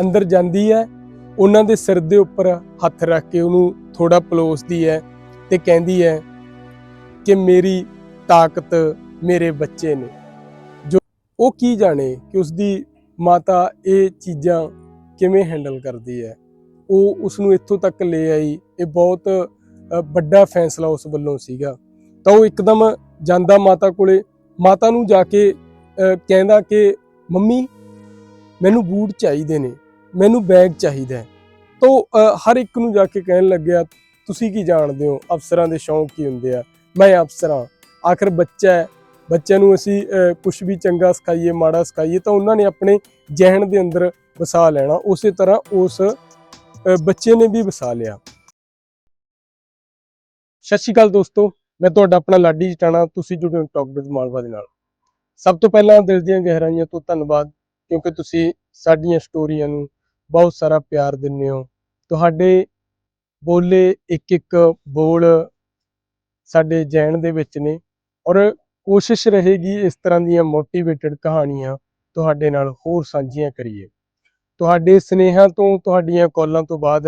ਅੰਦਰ ਜਾਂਦੀ ਹੈ, ਉਹਨਾਂ ਦੇ ਸਿਰ ਦੇ ਉੱਪਰ ਹੱਥ ਰੱਖ ਕੇ ਉਹਨੂੰ ਥੋੜਾ ਪਲੋਸਦੀ ਹੈ ਤੇ ਕਹਿੰਦੀ ਹੈ ਕਿ ਮੇਰੀ ਤਾਕਤ ਮੇਰੇ ਬੱਚੇ ਨੇ। ਜੋ ਉਹ ਕੀ ਜਾਣੇ ਕਿ ਉਸਦੀ ਮਾਤਾ ਇਹ ਚੀਜ਼ਾਂ ਕਿਵੇਂ ਹੈਂਡਲ ਕਰਦੀ ਹੈ। ਉਹ ਉਸ ਨੂੰ ਇੱਥੋਂ ਤੱਕ ਲੈ ਆਈ, ਇਹ ਬਹੁਤ ਵੱਡਾ ਫੈਸਲਾ ਉਸ ਵੱਲੋਂ ਸੀਗਾ। ਤਾਂ ਉਹ ਇੱਕਦਮ ਜਾਂਦਾ ਮਾਤਾ ਕੋਲੇ। ਮਾਤਾ ਨੂੰ ਜਾ ਕੇ ਕਹਿੰਦਾ ਕਿ, ਮੰਮੀ, ਮੈਨੂੰ ਬੂਟ ਚਾਹੀਦੇ ਨੇ। ਮੈਨੂੰ ਬੈਗ ਚਾਹੀਦਾ ਹੈ। ਤਾਂ ਹਰ ਇੱਕ ਨੂੰ ਜਾ ਕੇ ਕਹਿਣ ਲੱਗਿਆ, ਤੁਸੀਂ ਕੀ ਜਾਣਦੇ ਹੋ? ਅਫਸਰਾਂ ਦੇ ਸ਼ੌਂਕ ਕੀ ਹੁੰਦੇ ਆ? ਮੈਂ ਅਫਸਰ। ਹਾਂ ਆਖਰ ਬੱਚਾ ਹੈ। ਬੱਚਿਆਂ ਨੂੰ ਅਸੀਂ ਕੁਝ ਵੀ ਚੰਗਾ ਸਿਖਾਈਏ, ਮਾੜਾ ਸਿਖਾਈਏ, ਤਾਂ ਉਹਨਾਂ ਨੇ ਆਪਣੇ ਜਹਿਨ ਦੇ ਅੰਦਰ ਵਸਾ ਲੈਣਾ। ਉਸੇ ਤਰ੍ਹਾਂ ਉਸ ਬੱਚੇ ਨੇ ਵੀ ਵਸਾ ਲਿਆ। ਸਤਿ ਸ਼੍ਰੀ ਅਕਾਲ ਦੋਸਤੋ। ਮੈਂ ਤੁਹਾਡਾ ਆਪਣਾ ਲਾਡੀ ਜਟਾਣਾ। ਤੁਸੀਂ ਜੁੜੇ ਹੋ ਟਾਕ ਵਿਦ ਮਾਲਵਾ ਦੇ ਨਾਲ। ਸਭ ਤੋਂ ਪਹਿਲਾਂ ਦਿਲ ਦੀਆਂ ਗਹਿਰਾਈਆਂ ਤੋਂ ਧੰਨਵਾਦ, ਕਿਉਂਕਿ ਤੁਸੀਂ ਸਾਡੀਆਂ ਸਟੋਰੀਆਂ ਨੂੰ ਬਹੁਤ ਸਾਰਾ ਪਿਆਰ ਦਿੰਦੇ ਹੋ। ਤੁਹਾਡੇ ਬੋਲੇ ਇੱਕ ਇੱਕ ਬੋਲ ਸਾਡੇ ਜੈਨ ਦੇ ਵਿੱਚ ਨੇ ਔਰ ਕੋਸ਼ਿਸ਼ ਰਹੇਗੀ ਇਸ ਤਰ੍ਹਾਂ ਦੀਆਂ ਮੋਟੀਵੇਟਡ ਕਹਾਣੀਆਂ ਤੁਹਾਡੇ ਨਾਲ ਹੋਰ ਸਾਂਝੀਆਂ ਕਰੀਏ। ਤੁਹਾਡੇ ਸਨੇਹਾਂ ਤੋਂ, ਤੁਹਾਡੀਆਂ ਕਾਲਾਂ ਤੋਂ ਬਾਅਦ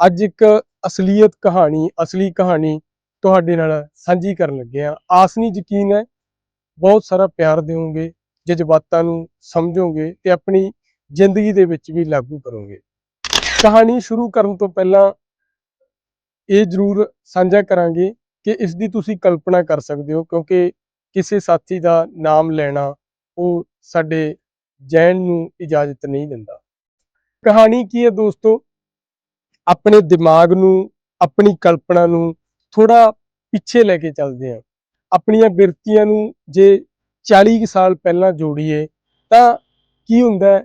ਅੱਜ ਇੱਕ ਅਸਲੀਅਤ ਕਹਾਣੀ, ਅਸਲੀ ਕਹਾਣੀ ਤੁਹਾਡੇ ਨਾਲ ਸਾਂਝੀ ਕਰਨ ਲੱਗੇ ਆ ਆਸ ਨਹੀਂ, ਯਕੀਨ ਹੈ, ਬਹੁਤ ਸਾਰਾ ਪਿਆਰ ਦਿਓਗੇ, ਜਜ਼ਬਾਤਾਂ ਨੂੰ ਸਮਝੋਗੇ ਤੇ ਆਪਣੀ ਜ਼ਿੰਦਗੀ ਦੇ ਵਿੱਚ ਵੀ ਲਾਗੂ ਕਰੋਗੇ। ਕਹਾਣੀ ਸ਼ੁਰੂ ਕਰਨ ਤੋਂ ਪਹਿਲਾਂ ਇਹ ਜ਼ਰੂਰ ਸਾਂਝਾ ਕਰਾਂਗੇ ਕਿ ਇਸ ਦੀ ਤੁਸੀਂ ਕਲਪਨਾ ਕਰ ਸਕਦੇ ਹੋ, ਕਿਉਂਕਿ ਕਿਸੇ ਸਾਥੀ ਦਾ ਨਾਮ ਲੈਣਾ ਉਹ ਸਾਡੇ ਜੈਨ ਨੂੰ ਇਜਾਜ਼ਤ ਨਹੀਂ ਦਿੰਦਾ। ਕਹਾਣੀ ਕੀ ਹੈ ਦੋਸਤੋ? ਆਪਣੇ ਦਿਮਾਗ ਨੂੰ, ਆਪਣੀ ਕਲਪਨਾ ਨੂੰ ਥੋੜਾ ਪਿੱਛੇ ਲੈ ਕੇ ਚੱਲਦੇ ਹਾਂ। ਆਪਣੀਆਂ ਬਿਰਤੀਆਂ ਨੂੰ ਜੇ 40 ਕੁ ਸਾਲ ਪਹਿਲਾਂ ਜੋੜੀਏ, ਤਾਂ ਕੀ ਹੁੰਦਾ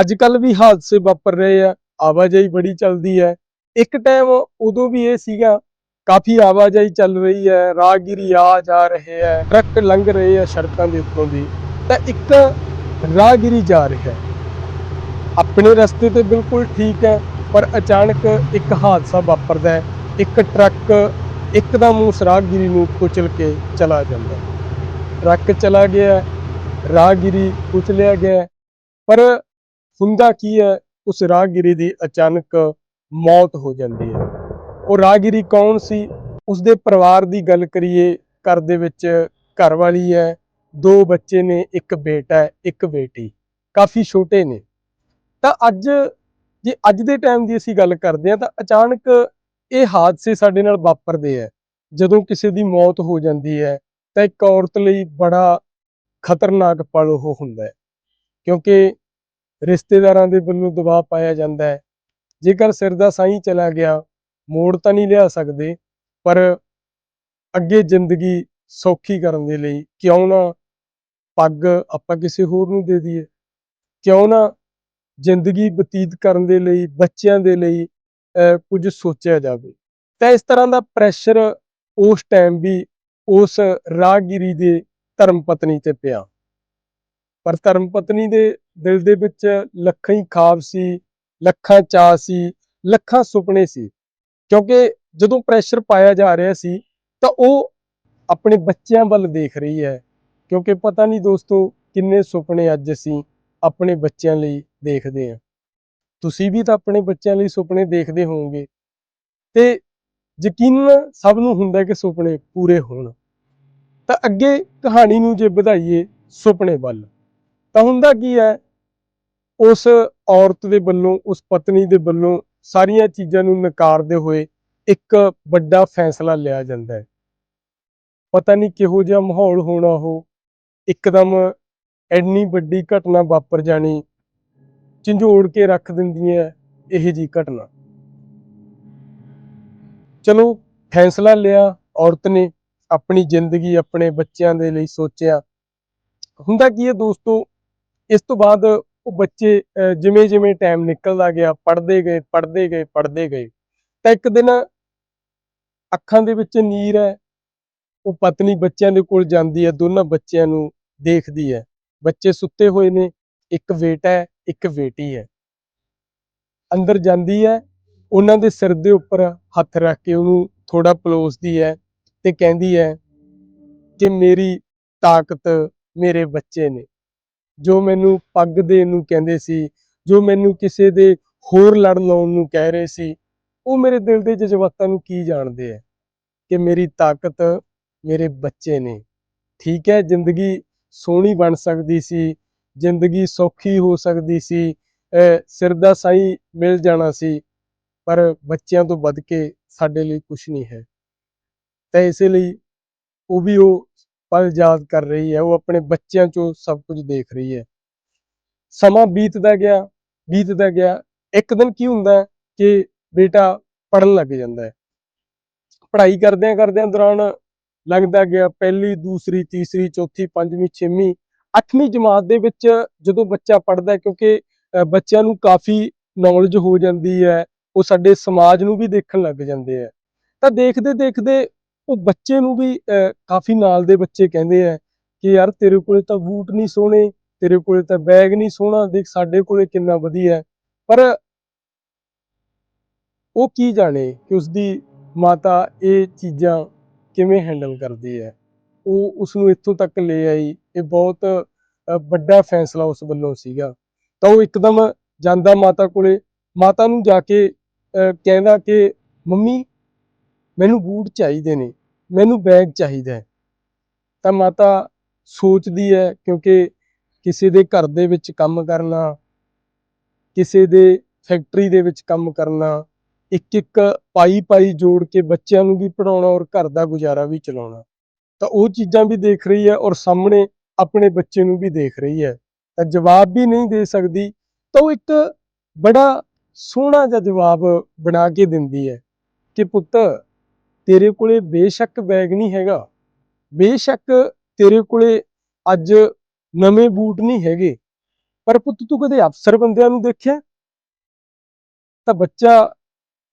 ਅੱਜ ਕੱਲ ਵੀ ਹਾਦਸੇ ਵਾਪਰ ਰਹੇ ਆ, ਆਵਾਜਾਈ ਬੜੀ ਚੱਲਦੀ ਹੈ। ਇੱਕ ਟਾਈਮ ਉਦੋਂ ਵੀ ਇਹ ਸੀਗਾ, ਕਾਫੀ ਆਵਾਜਾਈ ਚੱਲ ਰਹੀ ਹੈ, ਰਾਹਗੀਰੀ ਆ ਜਾ ਰਹੇ ਹੈ, ਟਰੱਕ ਲੰਘ ਰਹੇ ਆ ਸੜਕਾਂ ਦੇ ਉੱਤੋਂ ਦੀ। ਤਾਂ ਇੱਕ ਰਾਹਗੀਰੀ ਜਾ ਰਿਹਾ ਹੈ। ਆਪਣੇ ਰਸਤੇ ਤੇ ਬਿਲਕੁਲ ਠੀਕ ਹੈ, ਪਰ ਅਚਾਨਕ ਇੱਕ ਹਾਦਸਾ ਵਾਪਰਦਾ ਹੈ। ਇੱਕ ਟਰੱਕ ਇੱਕਦਮ ਉਸ ਰਾਹਗੀਰੀ ਨੂੰ ਕੁਚਲ ਕੇ ਚਲਾ ਜਾਂਦਾ ਟਰੱਕ ਚਲਾ ਗਿਆ, ਰਾਹਗੀਰੀ ਕੁਚਲਿਆ ਗਿਆ, ਪਰ ਹੁੰਦਾ ਕੀ ਹੈ? ਉਸ ਰਾਹਗੀਰੀ ਦੀ ਅਚਾਨਕ ਮੌਤ ਹੋ ਜਾਂਦੀ ਹੈ। ਉਹ ਰਾਹਗੀਰੀ ਕੌਣ ਸੀ? ਉਸ ਦੇ ਪਰਿਵਾਰ ਦੀ ਗੱਲ ਕਰੀਏ, ਘਰ ਦੇ ਵਿੱਚ ਘਰ ਵਾਲੀ ਹੈ, ਦੋ ਬੱਚੇ ਨੇ, ਇੱਕ ਬੇਟਾ ਇੱਕ ਬੇਟੀ। ਕਾਫੀ ਛੋਟੇ ਨੇ। ਤਾਂ ਅੱਜ, ਜੇ ਅੱਜ ਦੇ ਟਾਈਮ ਦੀ ਅਸੀਂ ਗੱਲ ਕਰਦੇ ਹਾਂ, ਤਾਂ ਅਚਾਨਕ ਇਹ ਹਾਦਸੇ ਸਾਡੇ ਨਾਲ ਵਾਪਰਦੇ ਆ ਜਦੋਂ ਕਿਸੇ ਦੀ ਮੌਤ ਹੋ ਜਾਂਦੀ ਹੈ, ਤਾਂ ਇੱਕ ਔਰਤ ਲਈ ਬੜਾ ਖਤਰਨਾਕ ਪਲ ਉਹ ਹੁੰਦਾ ਹੈ। ਕਿਉਂਕਿ ਰਿਸ਼ਤੇਦਾਰਾਂ ਦੇ ਵੱਲੋਂ ਦਬਾਅ ਪਾਇਆ ਜਾਂਦਾ ਹੈ। ਜੇਕਰ ਸਿਰ ਦਾ ਸਾਈਂ ਚਲਾ ਗਿਆ, ਮੋੜ ਤਾਂ ਨਹੀਂ ਲਿਆ ਸਕਦੇ, ਪਰ ਅੱਗੇ ਜ਼ਿੰਦਗੀ ਸੌਖੀ ਕਰਨ ਦੇ ਲਈ ਕਿਉਂ ਨਾ ਪੱਗ ਆਪਾਂ ਕਿਸੇ ਹੋਰ ਨੂੰ ਦੇ ਦਈਏ? ਕਿਉਂ ਨਾ ਜ਼ਿੰਦਗੀ ਬਤੀਤ ਕਰਨ ਦੇ ਲਈ, ਬੱਚਿਆਂ ਦੇ ਲਈ ਕੁਝ ਸੋਚਿਆ ਜਾਵੇ? ਤਾਂ ਇਸ ਤਰ੍ਹਾਂ ਦਾ ਪ੍ਰੈਸ਼ਰ ਉਸ ਟਾਈਮ ਵੀ ਉਸ ਰਾਹਗੀਰੀ ਦੇ ਧਰਮ ਪਤਨੀ ਤੇ ਪਿਆ। ਪਰ ਧਰਮ ਪਤਨੀ ਦੇ ਦਿਲ ਦੇ ਵਿੱਚ ਲੱਖਾਂ ਹੀ ਖਾਬ ਸੀ, ਲੱਖਾਂ ਚਾਅ ਸੀ, ਲੱਖਾਂ ਸੁਪਨੇ ਸੀ। ਕਿਉਂਕਿ ਜਦੋਂ ਪ੍ਰੈਸ਼ਰ ਪਾਇਆ ਜਾ ਰਿਹਾ ਸੀ, ਤਾਂ ਉਹ ਆਪਣੇ ਬੱਚਿਆਂ ਵੱਲ ਦੇਖ ਰਹੀ ਹੈ। ਕਿਉਂਕਿ ਪਤਾ ਨਹੀਂ ਦੋਸਤੋ ਕਿੰਨੇ ਸੁਪਨੇ ਅੱਜ ਅਸੀਂ ਆਪਣੇ ਬੱਚਿਆਂ ਲਈ ਦੇਖਦੇ ਹਾਂ। ਤੁਸੀਂ ਵੀ ਤਾਂ ਆਪਣੇ ਬੱਚਿਆਂ ਲਈ ਸੁਪਨੇ ਦੇਖਦੇ ਹੋਵੋਗੇ। ਤੇ ਯਕੀਨ ਸਭ ਨੂੰ ਹੁੰਦਾ ਕਿ ਸੁਪਨੇ ਪੂਰੇ ਹੋਣ। ਤਾਂ ਅੱਗੇ ਕਹਾਣੀ ਨੂੰ ਜੇ ਵਧਾਈਏ ਸੁਪਨੇ ਵੱਲ। ਤਾਂ ਹੁੰਦਾ ਕੀ ਹੈ? ਉਸ ਔਰਤ ਦੇ ਵੱਲੋਂ, ਉਸ ਪਤਨੀ ਦੇ ਵੱਲੋਂ ਸਾਰੀਆਂ ਚੀਜ਼ਾਂ ਨੂੰ ਨਕਾਰਦੇ ਹੋਏ ਇੱਕ ਵੱਡਾ ਫੈਸਲਾ ਲਿਆ ਜਾਂਦਾ ਹੈ। ਪਤਾ ਨਹੀਂ ਕਿਹੋ ਜਿਹਾ ਮਾਹੌਲ ਹੋਣਾ ਉਹ। ਇੱਕਦਮ ਐਨੀ ਵੱਡੀ ਘਟਨਾ ਵਾਪਰ ਜਾਣੀ, ਝੰਜੋੜ ਕੇ ਰੱਖ ਦਿੰਦੀ ਹੈ ਇਹ ਜੀ ਘਟਨਾ। ਚਲੋ, ਫੈਸਲਾ ਲਿਆ, ਔਰਤ ਨੇ ਆਪਣੀ ਜ਼ਿੰਦਗੀ ਆਪਣੇ ਬੱਚਿਆਂ ਦੇ ਲਈ ਸੋਚਿਆ। ਹੁੰਦਾ ਕੀ ਹੈ ਦੋਸਤੋ ਇਸ ਤੋਂ ਬਾਅਦ ਉਹ ਬੱਚੇ ਅਹ, ਜਿਵੇਂ ਜਿਵੇਂ ਟਾਈਮ ਨਿਕਲਦਾ ਗਿਆ ਪੜ੍ਹਦੇ ਗਏ ਪੜ੍ਹਦੇ ਗਏ ਪੜ੍ਹਦੇ ਗਏ ਤਾਂ ਇੱਕ ਦਿਨ ਅੱਖਾਂ ਦੇ ਵਿੱਚ ਨੀਰ ਹੈ ਉਹ ਪਤਨੀ ਬੱਚਿਆਂ ਦੇ ਕੋਲ ਜਾਂਦੀ ਹੈ ਦੋਨਾਂ ਬੱਚਿਆਂ ਨੂੰ ਦੇਖਦੀ ਹੈ। ਬੱਚੇ ਸੁੱਤੇ ਹੋਏ ਨੇ ਇੱਕ ਬੇਟਾ ਹੈ ਇੱਕ ਬੇਟੀ ਹੈ। ਅੰਦਰ ਜਾਂਦੀ ਹੈ ਉਹਨਾਂ ਦੇ ਸਿਰ ਦੇ ਉੱਪਰ ਹੱਥ ਰੱਖ ਕੇ ਉਹਨੂੰ ਥੋੜਾ ਪਲੋਸਦੀ ਹੈ ਤੇ ਕਹਿੰਦੀ ਹੈ ਕਿ ਮੇਰੀ ਤਾਕਤ ਮੇਰੇ ਬੱਚੇ ਨੇ। ਜੋ ਮੈਨੂੰ ਪੱਗ ਦੇਣ ਨੂੰ ਕਹਿੰਦੇ ਸੀ, ਜੋ ਮੈਨੂੰ ਕਿਸੇ ਦੇ ਹੋਰ ਲੜ ਲਾਉਣ ਨੂੰ ਕਹਿ ਰਹੇ ਸੀ, ਉਹ ਮੇਰੇ ਦਿਲ ਦੇ ਜਜ਼ਬਾਤਾਂ ਨੂੰ ਕੀ ਜਾਣਦੇ ਆ ਕਿ ਮੇਰੀ ਤਾਕਤ ਮੇਰੇ ਬੱਚੇ ਨੇ। ਠੀਕ ਹੈ ਜ਼ਿੰਦਗੀ ਸੋਹਣੀ ਬਣ ਸਕਦੀ ਸੀ, ਜ਼ਿੰਦਗੀ ਸੌਖੀ ਹੋ ਸਕਦੀ ਸੀ ਅਹ ਸਿਰ ਦਾ ਸਾਈਂ ਮਿਲ ਜਾਣਾ ਸੀ, ਪਰ ਬੱਚਿਆਂ ਤੋਂ ਵੱਧ ਕੇ ਸਾਡੇ ਲਈ ਕੁਝ ਨਹੀਂ ਹੈ। ਤਾਂ ਇਸੇ ਲਈ ਉਹ ਵੀ ਉਹ ਪਲ ਯਾਦ ਕਰ ਰਹੀ ਹੈ ਉਹ ਆਪਣੇ ਬੱਚਿਆਂ ਚੋਂ ਸਭ ਕੁਝ ਦੇਖ ਰਹੀ ਹੈ। ਸਮਾਂ ਬੀਤਦਾ ਗਿਆ ਬੀਤਦਾ ਗਿਆ। ਇੱਕ ਦਿਨ ਕੀ ਹੁੰਦਾ ਕਿ ਬੇਟਾ ਪੜਨ ਲੱਗ ਜਾਂਦਾ ਹੈ। ਪੜ੍ਹਾਈ ਕਰਦਿਆਂ ਕਰਦਿਆਂ ਦੌਰਾਨ ਲੱਗਦਾ ਗਿਆ ਪਹਿਲੀ ਦੂਸਰੀ ਤੀਸਰੀ ਚੌਥੀ ਪੰਜਵੀਂ ਛੇਵੀਂ ਅੱਠਵੀਂ ਜਮਾਤ ਦੇ ਵਿੱਚ ਜਦੋਂ ਬੱਚਾ ਪੜਦਾ ਕਿਉਂਕਿ ਅ, ਬੱਚਿਆਂ ਨੂੰ ਕਾਫੀ ਨੌਲੇਜ ਹੋ ਜਾਂਦੀ ਹੈ ਉਹ ਸਾਡੇ ਸਮਾਜ ਨੂੰ ਵੀ ਦੇਖਣ ਲੱਗ ਜਾਂਦੇ ਆ ਤਾਂ ਦੇਖਦੇ ਦੇਖਦੇ ਉਹ ਬੱਚੇ ਨੂੰ ਵੀ ਅ, ਕਾਫੀ ਨਾਲ ਦੇ ਬੱਚੇ ਕਹਿੰਦੇ ਆ ਕਿ ਯਾਰ ਤੇਰੇ ਕੋਲੇ ਤਾਂ ਬੂਟ ਨਹੀਂ ਸੋਹਣੇ ਤੇਰੇ ਕੋਲੇ ਤਾਂ ਬੈਗ ਨਹੀਂ ਸੋਹਣਾ ਦੇਖ ਸਾਡੇ ਕੋਲੇ ਕਿੰਨਾ ਵਧੀਆ ਪਰ ਉਹ ਕੀ ਜਾਣੇ ਕਿ ਉਸਦੀ ਮਾਤਾ ਇਹ ਚੀਜ਼ਾਂ ਕਿਵੇਂ ਹੈਂਡਲ ਕਰਦੀ ਹੈ? ਉਹ ਉਸ ਨੂੰ ਇੱਥੋਂ ਤੱਕ ਲੈ ਆਈ ਇਹ ਬਹੁਤ ਵੱਡਾ ਫੈਸਲਾ ਉਸ ਵੱਲੋਂ ਸੀਗਾ। ਤਾਂ ਉਹ ਇੱਕਦਮ ਜਾਂਦਾ ਮਾਤਾ ਕੋਲੇ ਮਾਤਾ ਨੂੰ ਜਾ ਕੇ ਅ, ਕਹਿੰਦਾ ਕਿ ਮੰਮੀ ਮੈਨੂੰ ਬੂਟ ਚਾਹੀਦੇ ਨੇ, ਮੈਨੂੰ ਬੈਗ ਚਾਹੀਦਾ ਤਾਂ ਮਾਤਾ ਸੋਚਦੀ ਹੈ ਕਿਉਂਕਿ ਕਿਸੇ ਦੇ ਘਰ ਦੇ ਵਿੱਚ ਕੰਮ ਕਰਨਾ, ਕਿਸੇ ਦੇ ਫੈਕਟਰੀ ਦੇ ਵਿੱਚ ਕੰਮ ਕਰਨਾ ਇੱਕ ਇੱਕ ਪਾਈ ਪਾਈ ਜੋੜ ਕੇ ਬੱਚਿਆਂ ਨੂੰ ਵੀ ਪੜਾਉਣਾ ਔਰ ਘਰ ਦਾ ਗੁਜ਼ਾਰਾ ਵੀ ਚਲਾਉਣਾ। ਤਾਂ ਉਹ ਚੀਜ਼ਾਂ ਵੀ ਦੇਖ ਰਹੀ ਹੈ ਔਰ ਸਾਹਮਣੇ ਆਪਣੇ ਬੱਚੇ ਨੂੰ ਵੀ ਦੇਖ ਰਹੀ ਹੈ। ਤਾਂ ਜਵਾਬ ਵੀ ਨਹੀਂ ਦੇ ਸਕਦੀ, ਤਾਂ ਉਹ ਇੱਕ ਬੜਾ ਸੋਹਣਾ ਜਿਹਾ ਜਵਾਬ ਬਣਾ ਕੇ ਦਿੰਦੀ ਹੈ ਕਿ ਪੁੱਤ ਤੇਰੇ ਕੋਲੇ ਬੇਸ਼ੱਕ ਬੈਗ ਨਹੀਂ ਹੈਗਾ। ਬੇਸ਼ੱਕ ਤੇਰੇ ਕੋਲੇ ਅੱਜ ਨਵੇਂ ਬੂਟ ਨਹੀਂ ਹੈਗੇ। ਪਰ ਪੁੱਤ, ਤੂੰ ਕਦੇ ਅਫਸਰ ਬੰਦਿਆਂ ਨੂੰ ਦੇਖਿਆ? ਤਾਂ ਬੱਚਾ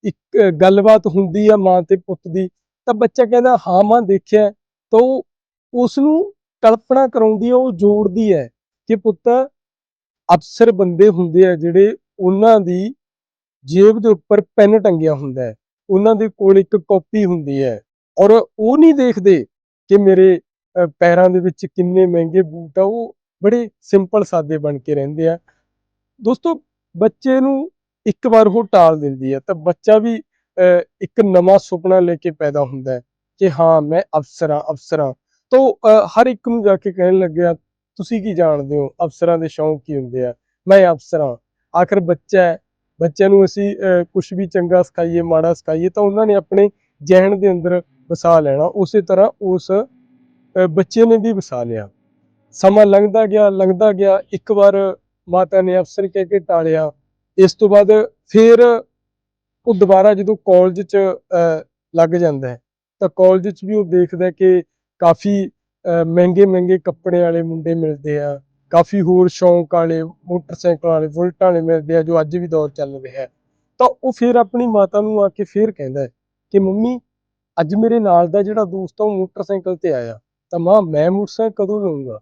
ਇੱਕ ਗੱਲਬਾਤ ਹੁੰਦੀ ਆ ਮਾਂ ਤੇ ਪੁੱਤ ਦੀ, ਤਾਂ ਬੱਚਾ ਕਹਿੰਦਾ, ਹਾਂ, ਮਾਂ, ਦੇਖਿਆ ਤਾਂ ਉਹ ਉਸ ਨੂੰ ਕਲਪਨਾ ਕਰਾਉਂਦੀ ਹੈ ਉਹ ਜੋੜਦੀ ਹੈ ਕਿ ਪੁੱਤ, ਅਫਸਰ ਬੰਦੇ ਹੁੰਦੇ ਆ ਜਿਹੜੇ ਉਹਨਾਂ ਦੀ ਜੇਬ ਦੇ ਉੱਪਰ ਪੈਨ ਟੰਗਿਆ ਹੁੰਦਾ ਹੈ। ਉਹਨਾਂ ਦੇ ਕੋਲ ਇੱਕ ਕਾਪੀ ਹੁੰਦੀ ਹੈ। ਔਰ ਉਹ ਨਹੀਂ ਦੇਖਦੇ ਕਿ ਮੇਰੇ ਪੈਰਾਂ ਦੇ ਵਿੱਚ ਕਿੰਨੇ ਮਹਿੰਗੇ ਬੂਟ ਆ ਉਹ ਬੜੇ ਸਿੰਪਲ ਸਾਦੇ ਬਣ ਕੇ ਰਹਿੰਦੇ ਆ। ਦੋਸਤੋ ਬੱਚੇ ਨੂੰ ਇੱਕ ਵਾਰ ਉਹ ਟਾਲ ਦਿੰਦੀ ਹੈ ਤਾਂ ਬੱਚਾ ਵੀ ਅ, ਇੱਕ ਨਵਾਂ ਸੁਪਨਾ ਲੈ ਕੇ ਪੈਦਾ ਹੁੰਦਾ ਹੈ ਕਿ ਹਾਂ ਮੈਂ ਅਫਸਰ ਹਾਂ ਅਫਸਰ ਤਾਂ ਹਰ ਇੱਕ ਨੂੰ ਜਾ ਕੇ ਕਹਿਣ ਲੱਗਿਆ ਤੁਸੀਂ ਕੀ ਜਾਣਦੇ ਹੋ? ਅਫਸਰਾਂ ਦੇ ਸ਼ੌਂਕ ਕੀ ਹੁੰਦੇ ਆ? ਮੈਂ ਅਫਸਰ ਹਾਂ। ਆਖਰ ਬੱਚਾ ਬੱਚਿਆਂ ਨੂੰ ਅਸੀਂ ਕੁਝ ਵੀ ਚੰਗਾ ਸਿਖਾਈਏ ਮਾੜਾ ਸਿਖਾਈਏ ਤਾਂ ਉਹਨਾਂ ਨੇ ਆਪਣੇ ਜ਼ਿਹਨ ਦੇ ਅੰਦਰ ਵਸਾ ਲੈਣਾ। ਉਸੇ ਤਰ੍ਹਾਂ ਉਸ ਬੱਚੇ ਨੇ ਵੀ ਵਸਾ ਲਿਆ। ਸਮਾਂ ਲੰਘਦਾ ਗਿਆ ਲੰਘਦਾ ਗਿਆ। ਇੱਕ ਵਾਰ ਮਾਤਾ ਨੇ ਅਫਸਰ ਕਹਿ ਕੇ ਟਾਲਿਆ। ਇਸ ਤੋਂ ਬਾਅਦ ਫਿਰ ਉਹ ਦੁਬਾਰਾ ਜਦੋਂ ਕਾਲਜ 'ਚ ਅ, ਲੱਗ ਜਾਂਦਾ ਹੈ ਤਾਂ ਕਾਲਜ 'ਚ ਵੀ ਉਹ ਦੇਖਦਾ ਕਿ ਕਾਫੀ ਮਹਿੰਗੇ ਮਹਿੰਗੇ ਕੱਪੜੇ ਵਾਲੇ ਮੁੰਡੇ ਮਿਲਦੇ ਆ। ਕਾਫੀ ਹੋਰ ਸ਼ੌਂਕ ਵਾਲੇ, ਮੋਟਰਸਾਈਕਲ ਵਾਲੇ ਬੁਲਟਾਂ ਵਾਲੇ ਮਿਲਦੇ ਆ ਜੋ ਅੱਜ ਵੀ ਦੌਰ ਚੱਲ ਰਿਹਾ ਹੈ। ਤਾਂ ਉਹ ਫਿਰ ਆਪਣੀ ਮਾਤਾ ਨੂੰ ਆ ਕੇ ਫਿਰ ਕਹਿੰਦਾ ਕਿ ਮੰਮੀ, ਅੱਜ ਮੇਰੇ ਨਾਲ ਦਾ ਜਿਹੜਾ ਦੋਸਤ ਆ, ਉਹ ਮੋਟਰਸਾਈਕਲ ਤੇ ਆਇਆ। ਤਾਂ ਮਾਂ, ਮੈਂ ਮੋਟਰਸਾਈਕਲ ਕਦੋਂ ਲਊਂਗਾ?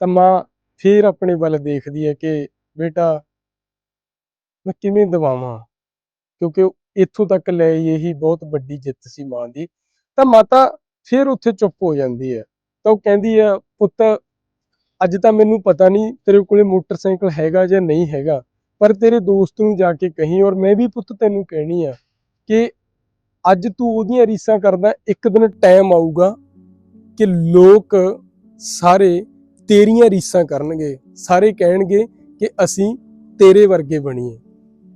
ਤਾਂ ਮਾਂ ਫਿਰ ਆਪਣੇ ਵੱਲ ਦੇਖਦੀ ਹੈ ਕਿ ਬੇਟਾ, ਮੈਂ ਕਿਵੇਂ ਦਵਾਵਾਂ? ਕਿਉਂਕਿ ਇੱਥੋਂ ਤੱਕ ਲੈ ਇਹੀ ਬਹੁਤ ਵੱਡੀ ਜਿੱਤ ਸੀ ਮਾਂ ਦੀ। ਤਾਂ ਮਾਤਾ ਫਿਰ ਉੱਥੇ ਚੁੱਪ ਹੋ ਜਾਂਦੀ ਹੈ। ਤਾਂ ਉਹ ਕਹਿੰਦੀ ਹੈ, ਪੁੱਤ ਅੱਜ ਤਾਂ ਮੈਨੂੰ ਪਤਾ ਨਹੀਂ ਤੇਰੇ ਕੋਲੇ ਮੋਟਰਸਾਈਕਲ ਹੈਗਾ ਜਾਂ ਨਹੀਂ ਹੈਗਾ, ਪਰ ਤੇਰੇ ਦੋਸਤ ਨੂੰ ਜਾ ਕੇ ਕਹੀਂ ਔਰ ਮੈਂ ਵੀ ਪੁੱਤ ਤੈਨੂੰ ਕਹਿਣੀ ਆ ਕਿ ਅੱਜ ਤੂੰ ਉਹਦੀਆਂ ਰੀਸਾਂ ਕਰਦਾ, ਇੱਕ ਦਿਨ ਟਾਈਮ ਆਊਗਾ ਕਿ ਲੋਕ ਸਾਰੇ ਤੇਰੀਆਂ ਰੀਸਾਂ ਕਰਨਗੇ, ਸਾਰੇ ਕਹਿਣਗੇ ਕਿ ਅਸੀਂ ਤੇਰੇ ਵਰਗੇ ਬਣੀਏ।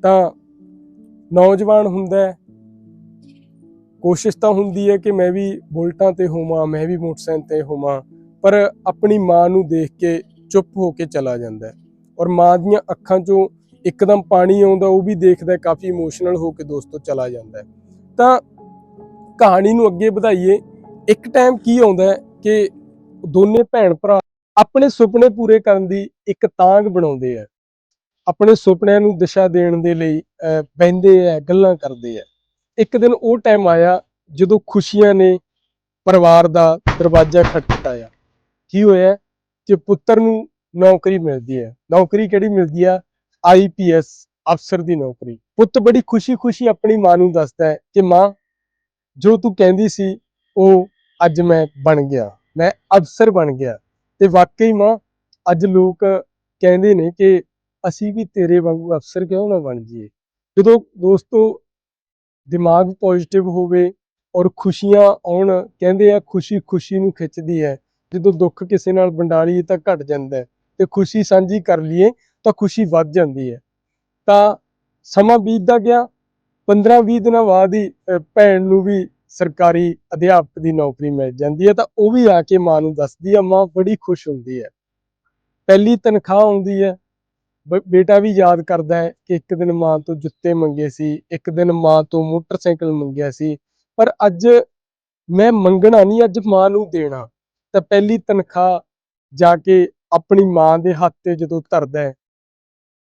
ਤਾਂ ਨੌਜਵਾਨ ਹੁੰਦਾ ਹੈ, ਕੋਸ਼ਿਸ਼ ਤਾਂ ਹੁੰਦੀ ਹੈ ਕਿ ਮੈਂ ਵੀ ਬੁਲਟਾਂ ਤੇ ਹੋਵਾਂ, ਮੈਂ ਵੀ ਮੋਟਰਸਾਈਕਲ ਤੇ ਹੋਵਾਂ ਪਰ ਆਪਣੀ ਮਾਂ ਨੂੰ ਦੇਖ ਕੇ ਚੁੱਪ ਹੋ ਕੇ ਚਲਾ ਜਾਂਦਾ ਔਰ ਮਾਂ ਦੀਆਂ ਅੱਖਾਂ 'ਚੋਂ ਇੱਕਦਮ ਪਾਣੀ ਆਉਂਦਾ ਉਹ ਵੀ ਦੇਖਦਾ ਕਾਫੀ ਇਮੋਸ਼ਨਲ ਹੋ ਕੇ ਦੋਸਤੋ ਚਲਾ ਜਾਂਦਾ ਤਾਂ ਕਹਾਣੀ ਨੂੰ ਅੱਗੇ ਵਧਾਈਏ। ਇੱਕ ਟਾਈਮ ਕੀ ਆਉਂਦਾ ਕਿ ਦੋਨੇ ਭੈਣ ਭਰਾ ਆਪਣੇ ਸੁਪਨੇ ਪੂਰੇ ਕਰਨ ਦੀ ਇੱਕ ਤਾਂਗ ਬਣਾਉਂਦੇ ਆ ਆਪਣੇ ਸੁਪਨਿਆਂ ਨੂੰ ਦਿਸ਼ਾ ਦੇਣ ਦੇ ਲਈ ਅਹ, ਬਹਿੰਦੇ ਆ ਗੱਲਾਂ ਕਰਦੇ ਆ ਇੱਕ ਦਿਨ ਉਹ ਟਾਈਮ ਆਇਆ ਜਦੋਂ ਖੁਸ਼ੀਆਂ ਨੇ ਪਰਿਵਾਰ ਦਾ ਦਰਵਾਜ਼ਾ ਖਟਖਟਾਇਆ। ਕੀ ਹੋਇਆ ਕਿ ਪੁੱਤਰ ਨੂੰ ਨੌਕਰੀ ਮਿਲਦੀ ਹੈ। ਨੌਕਰੀ ਕਿਹੜੀ ਮਿਲਦੀ ਆ? ਆਈਪੀਐਸ ਅਫਸਰ ਦੀ ਨੌਕਰੀ। ਪੁੱਤ ਬੜੀ ਖੁਸ਼ੀ-ਖੁਸ਼ੀ ਆਪਣੀ ਮਾਂ ਨੂੰ ਦੱਸਦਾ ਹੈ ਕਿ ਮਾਂ, ਜੋ ਤੂੰ ਕਹਿੰਦੀ ਸੀ, ਉਹ ਅੱਜ ਮੈਂ ਬਣ ਗਿਆ। ਮੈਂ ਅਫਸਰ ਬਣ ਗਿਆ। ਤੇ ਵਾਕਈ ਮਾਂ, ਅੱਜ ਲੋਕ ਕਹਿੰਦੇ ਨੇ ਕਿ ਅਸੀਂ ਵੀ ਤੇਰੇ ਵਾਂਗੂ ਅਫਸਰ ਕਿਉਂ ਨਾ ਬਣ ਜਾਈਏ? ਜਦੋਂ ਦੋਸਤੋ ਦਿਮਾਗ ਪੋਜ਼ਿਟਿਵ ਹੋਵੇ ਔਰ ਖੁਸ਼ੀਆਂ ਆਉਣ, ਕਹਿੰਦੇ ਆ ਖੁਸ਼ੀ ਖੁਸ਼ੀ ਨੂੰ ਖਿੱਚਦੀ ਹੈ ਜਦੋਂ ਦੁੱਖ ਕਿਸੇ ਨਾਲ ਵੰਡਾ ਲਈਏ ਤਾਂ ਘਟ ਜਾਂਦਾ ਹੈ ਤੇ ਖੁਸ਼ੀ ਸਾਂਝੀ ਕਰ ਲਈਏ ਤਾਂ ਖੁਸ਼ੀ ਵੱਧ ਜਾਂਦੀ ਹੈ। ਤਾਂ ਸਮਾਂ ਬੀਤਦਾ ਗਿਆ 15-20 ਦਿਨਾਂ ਬਾਅਦ ਹੀ ਭੈਣ ਨੂੰ ਵੀ ਸਰਕਾਰੀ ਅਧਿਆਪਕ ਦੀ ਨੌਕਰੀ ਮਿਲ ਜਾਂਦੀ ਹੈ ਤਾਂ ਉਹ ਵੀ ਆ ਕੇ ਮਾਂ ਨੂੰ ਦੱਸਦੀ ਹੈ, ਮਾਂ ਬੜੀ ਖੁਸ਼ ਹੁੰਦੀ ਹੈ। ਪਹਿਲੀ ਤਨਖਾਹ ਆਉਂਦੀ ਹੈ, ਬ- ਬੇਟਾ ਵੀ ਯਾਦ ਕਰਦਾ ਹੈ ਕਿ ਇੱਕ ਦਿਨ ਮਾਂ ਤੋਂ ਜੁੱਤੇ ਮੰਗੇ ਸੀ, ਇੱਕ ਦਿਨ ਮਾਂ ਤੋਂ ਮੋਟਰਸਾਈਕਲ ਮੰਗਿਆ ਸੀ, ਪਰ ਅੱਜ ਮੈਂ ਮੰਗਣਾ ਨਹੀਂ, ਅੱਜ ਮਾਂ ਨੂੰ ਦੇਣਾ। ਤਾਂ ਪਹਿਲੀ ਤਨਖਾਹ ਜਾ ਕੇ ਆਪਣੀ ਮਾਂ ਦੇ ਹੱਥ ਤੇ ਜਦੋਂ ਧਰਦਾ ਹੈ,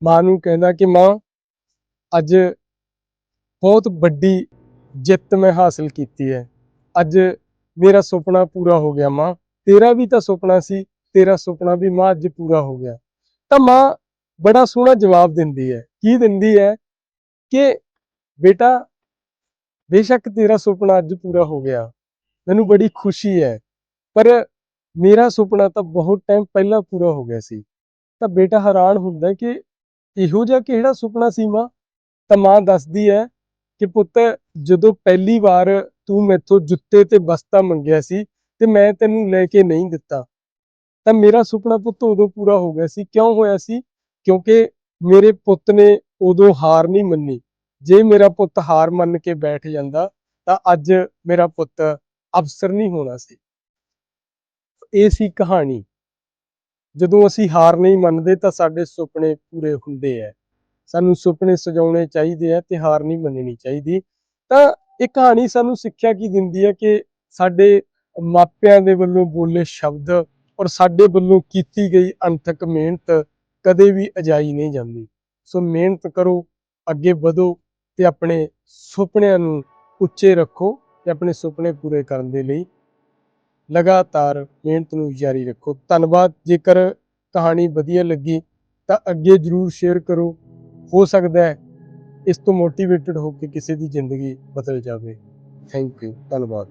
ਮਾਂ ਨੂੰ ਕਹਿੰਦਾ ਕਿ ਮਾਂ, ਅੱਜ ਬਹੁਤ ਵੱਡੀ ਜਿੱਤ ਮੈਂ ਹਾਸਲ ਕੀਤੀ ਹੈ। ਅੱਜ ਮੇਰਾ ਸੁਪਨਾ ਪੂਰਾ ਹੋ ਗਿਆ ਮਾਂ। ਤੇਰਾ ਵੀ ਤਾਂ ਸੁਪਨਾ ਸੀ, ਤੇਰਾ ਸੁਪਨਾ ਵੀ ਮਾਂ ਅੱਜ ਪੂਰਾ ਹੋ ਗਿਆ। ਤਾਂ ਮਾਂ ਬੜਾ ਸੋਹਣਾ ਜਵਾਬ ਦਿੰਦੀ ਹੈ। ਕੀ ਦਿੰਦੀ ਹੈ ਕਿ ਬੇਟਾ, ਬੇਸ਼ੱਕ ਤੇਰਾ ਸੁਪਨਾ ਅੱਜ ਪੂਰਾ ਹੋ ਗਿਆ। ਮੈਨੂੰ ਬੜੀ ਖੁਸ਼ੀ ਹੈ। ਪਰ ਮੇਰਾ ਸੁਪਨਾ ਤਾਂ ਬਹੁਤ ਟਾਈਮ ਪਹਿਲਾਂ ਪੂਰਾ ਹੋ ਗਿਆ ਸੀ। ਤਾਂ ਬੇਟਾ ਹੈਰਾਨ ਹੁੰਦਾ ਕਿ ਇਹੋ ਜਿਹਾ ਕਿਹੜਾ ਸੁਪਨਾ ਸੀ ਮਾਂ? ਤਾਂ ਮਾਂ ਦੱਸਦੀ ਹੈ ਕਿ ਪੁੱਤ, ਜਦੋਂ ਪਹਿਲੀ ਵਾਰ ਤੂੰ ਮੈਥੋਂ ਜੁੱਤੇ ਤੇ ਬਸਤਾ ਮੰਗਿਆ ਸੀ ਤੇ ਮੈਂ ਤੈਨੂੰ ਲੈ ਕੇ ਨਹੀਂ ਦਿੱਤਾ। ਤਾਂ ਮੇਰਾ ਸੁਪਨਾ ਪੁੱਤ ਉਦੋਂ ਪੂਰਾ ਹੋ ਗਿਆ ਸੀ। ਕਿਉਂ ਹੋਇਆ ਸੀ? ਕਿਉਂਕਿ ਮੇਰੇ ਪੁੱਤ ਨੇ ਉਦੋਂ ਹਾਰ ਨਹੀਂ ਮੰਨੀ। ਜੇ ਮੇਰਾ ਪੁੱਤ ਹਾਰ ਮੰਨ ਕੇ ਬੈਠ ਜਾਂਦਾ, ਤਾਂ ਅੱਜ ਮੇਰਾ ਪੁੱਤ ਅਫਸਰ ਨਹੀਂ ਹੋਣਾ ਸੀ। ਇਹ ਸੀ ਕਹਾਣੀ। ਜਦੋਂ ਅਸੀਂ ਹਾਰ ਨਹੀਂ ਮੰਨਦੇ ਤਾਂ ਸਾਡੇ ਸੁਪਨੇ ਪੂਰੇ ਹੁੰਦੇ ਆ ਸਾਨੂੰ ਸੁਪਨੇ ਸਜਾਉਣੇ ਚਾਹੀਦੇ ਆ ਤੇ ਹਾਰ ਨਹੀਂ ਮੰਨਣੀ ਚਾਹੀਦੀ। ਤਾਂ ਇਹ ਕਹਾਣੀ ਸਾਨੂੰ ਸਿੱਖਿਆ ਕੀ ਦਿੰਦੀ ਹੈ ਕਿ ਸਾਡੇ ਮਾਪਿਆਂ ਦੇ ਵੱਲੋਂ ਬੋਲੇ ਸ਼ਬਦ ਔਰ ਸਾਡੇ ਵੱਲੋਂ ਕੀਤੀ ਗਈ ਅਣਥੱਕ ਮਿਹਨਤ ਕਦੇ ਵੀ ਅਜਾਈ ਨਹੀਂ ਜਾਂਦੀ। ਸੋ ਮਿਹਨਤ ਕਰੋ, ਅੱਗੇ ਵਧੋ ਤੇ ਆਪਣੇ ਸੁਪਨਿਆਂ ਨੂੰ ਉੱਚੇ ਰੱਖੋ ਤੇ ਆਪਣੇ ਸੁਪਨੇ ਪੂਰੇ ਕਰਨ ਦੇ ਲਈ ਲਗਾਤਾਰ ਮਿਹਨਤ ਨੂੰ ਜਾਰੀ ਰੱਖੋ। ਧੰਨਵਾਦ। ਜੇਕਰ ਕਹਾਣੀ ਵਧੀਆ ਲੱਗੀ ਤਾਂ ਅੱਗੇ ਜਰੂਰ ਸ਼ੇਅਰ ਕਰੋ। ਹੋ ਸਕਦਾ ਹੈ ਇਸ ਤੋਂ ਮੋਟੀਵੇਟਡ ਹੋ ਕੇ ਕਿਸੇ ਦੀ ਜ਼ਿੰਦਗੀ ਬਦਲ ਜਾਵੇ। ਥੈਂਕ ਯੂ ਧੰਨਵਾਦ।